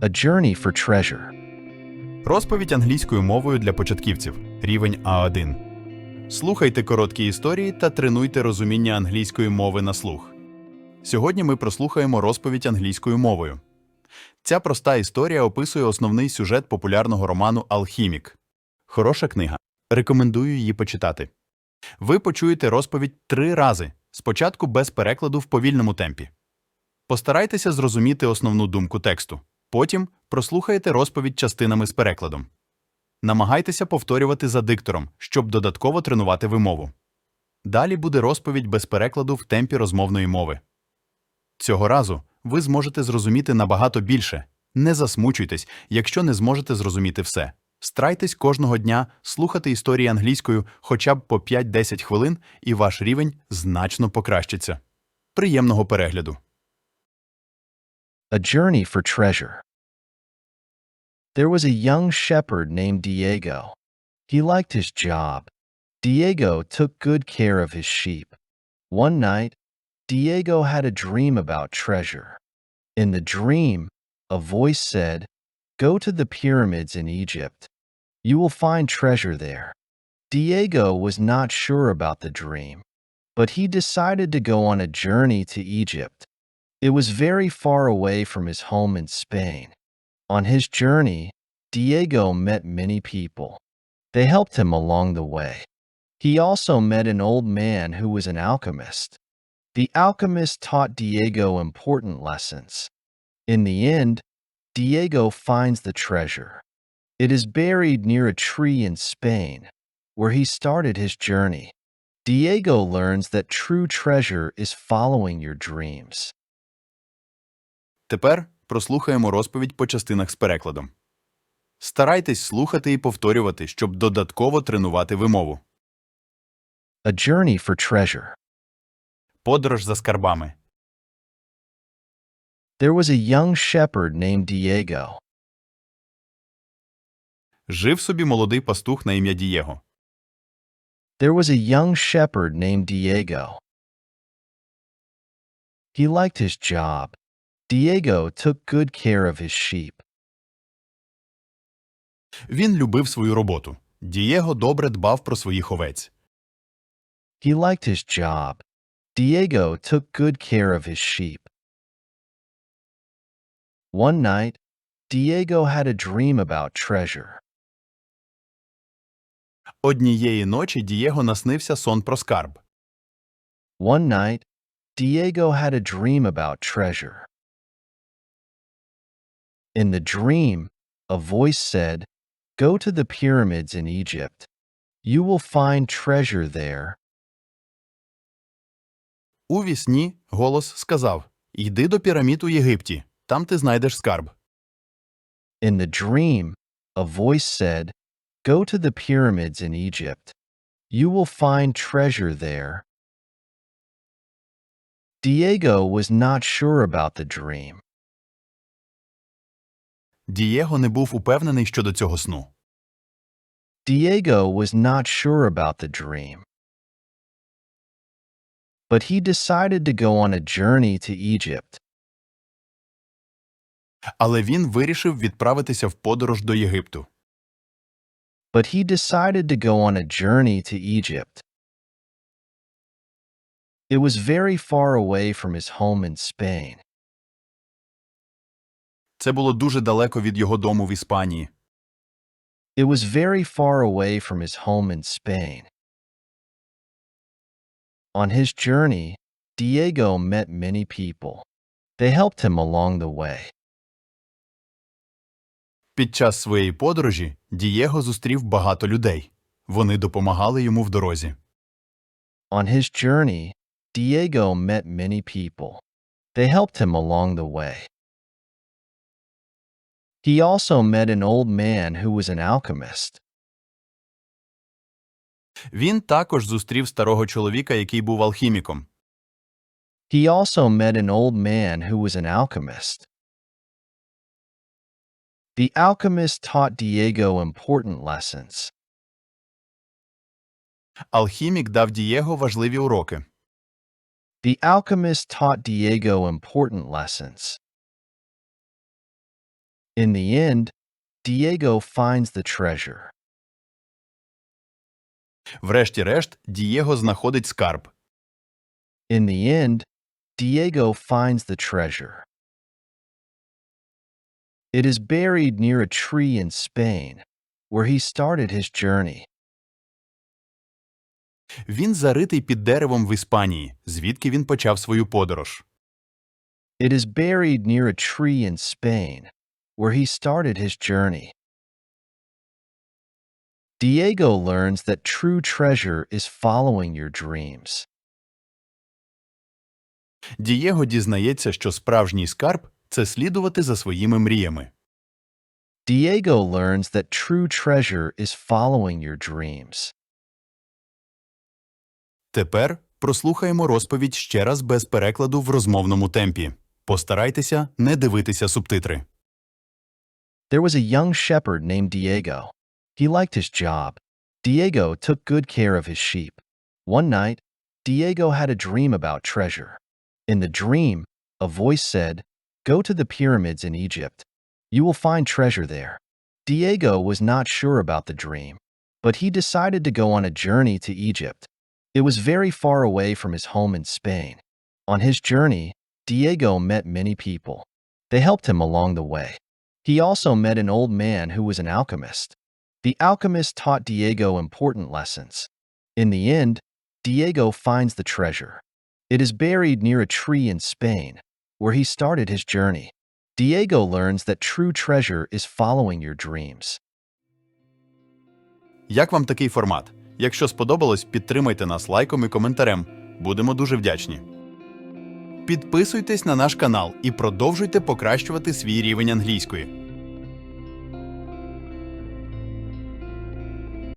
A Journey for Treasure. Розповідь англійською мовою для початківців. Рівень А1. Слухайте короткі історії та тренуйте розуміння англійської мови на слух. Сьогодні ми прослухаємо розповідь англійською мовою. Ця проста історія описує основний сюжет популярного роману Алхімік. Хороша книга. Рекомендую її почитати. Ви почуєте розповідь три рази, спочатку без перекладу в повільному темпі. Постарайтеся зрозуміти основну думку тексту. Потім прослухайте розповідь частинами з перекладом. Намагайтеся повторювати за диктором, щоб додатково тренувати вимову. Далі буде розповідь без перекладу в темпі розмовної мови. Цього разу ви зможете зрозуміти набагато більше. Не засмучуйтесь, якщо не зможете зрозуміти все. Старайтесь кожного дня слухати історії англійською хоча б по 5-10 хвилин, і ваш рівень значно покращиться. Приємного перегляду! A Journey for Treasure. There was a young shepherd named Diego. He liked his job. Diego took good care of his sheep. One night, Diego had a dream about treasure. In the dream, a voice said, Go to the pyramids in Egypt. You will find treasure there. Diego was not sure about the dream, but he decided to go on a journey to Egypt. It was very far away from his home in Spain. On his journey, Diego met many people. They helped him along the way. He also met an old man who was an alchemist. The alchemist taught Diego important lessons. In the end, Diego finds the treasure. It is buried near a tree in Spain, where he started his journey. Diego learns that true treasure is following your dreams. Тепер Прослухаємо розповідь по частинах з перекладом. Старайтесь слухати і повторювати, щоб додатково тренувати вимову. A Journey for Treasure. Подорож за скарбами. There was a young shepherd named Diego. Жив собі молодий пастух на ім'я Дієго. There was a young shepherd named Diego. He liked his job. Diego took good care of his sheep. Він любив свою роботу. Дієго добре дбав про своїх овець. He liked his job. Diego took good care of his sheep. One night, Diego had a dream about treasure. Однієї ночі Дієго наснився сон про скарб. One night, Diego had a dream about treasure. In the dream, a voice said, Go to the pyramids in Egypt. You will find treasure there. У вісні голос сказав Йди до пірамід у Єгипті, там ти знайдеш скарб. In the dream, a voice said, Go to the pyramids in Egypt. You will find treasure there. Diego was not sure about the dream. Дієго не був упевнений щодо цього сну. Diego was not sure about the dream. But he decided to go on a journey to Egypt. Але він вирішив відправитися в подорож до Єгипту. But he decided to go on a journey to Egypt. It was very far away from his home in Spain. Це було дуже далеко від його дому в Іспанії. It was very far away from his home in Spain. On his journey, Diego met many people. They helped him along the way. Під час своєї подорожі Дієго зустрів багато людей. Вони допомагали йому в дорозі. On his journey, Diego met many people. They helped him along the way. He also met an old man who was an alchemist. Він також зустрів старого чоловіка, який був алхіміком. He also met an old man who was an alchemist. The alchemist taught Diego important lessons. Алхімік дав Дієго важливі уроки. The alchemist taught Diego important lessons. In the end, Diego finds the treasure. Врешті-решт, Дієго знаходить скарб. In the end, Diego finds the treasure. It is buried near a tree in Spain, where he started his journey. Він заритий під деревом в Іспанії, звідки він почав свою подорож. It is buried near a tree in Spain, where he started his journey. Diego learns that true treasure is following your dreams. Дієго дізнається, що справжній скарб це слідувати за своїми мріями. Diego learns that true treasure is following your dreams. Тепер прослухаємо розповідь ще раз без перекладу в розмовному темпі. Постарайтеся не дивитися субтитри. There was a young shepherd named Diego. He liked his job. Diego took good care of his sheep. One night, Diego had a dream about treasure. In the dream, a voice said, Go to the pyramids in Egypt. You will find treasure there. Diego was not sure about the dream, but he decided to go on a journey to Egypt. It was very far away from his home in Spain. On his journey, Diego met many people. They helped him along the way. He also met an old man who was an alchemist. The alchemist taught Diego important lessons. In the end, Diego finds the treasure. It is buried near a tree in Spain, where he started his journey. Diego learns that true treasure is following your dreams. Як вам такий формат? Якщо сподобалось, підтримайте нас лайком і коментарем. Будемо дуже вдячні. Підписуйтесь на наш канал і продовжуйте покращувати свій рівень англійської.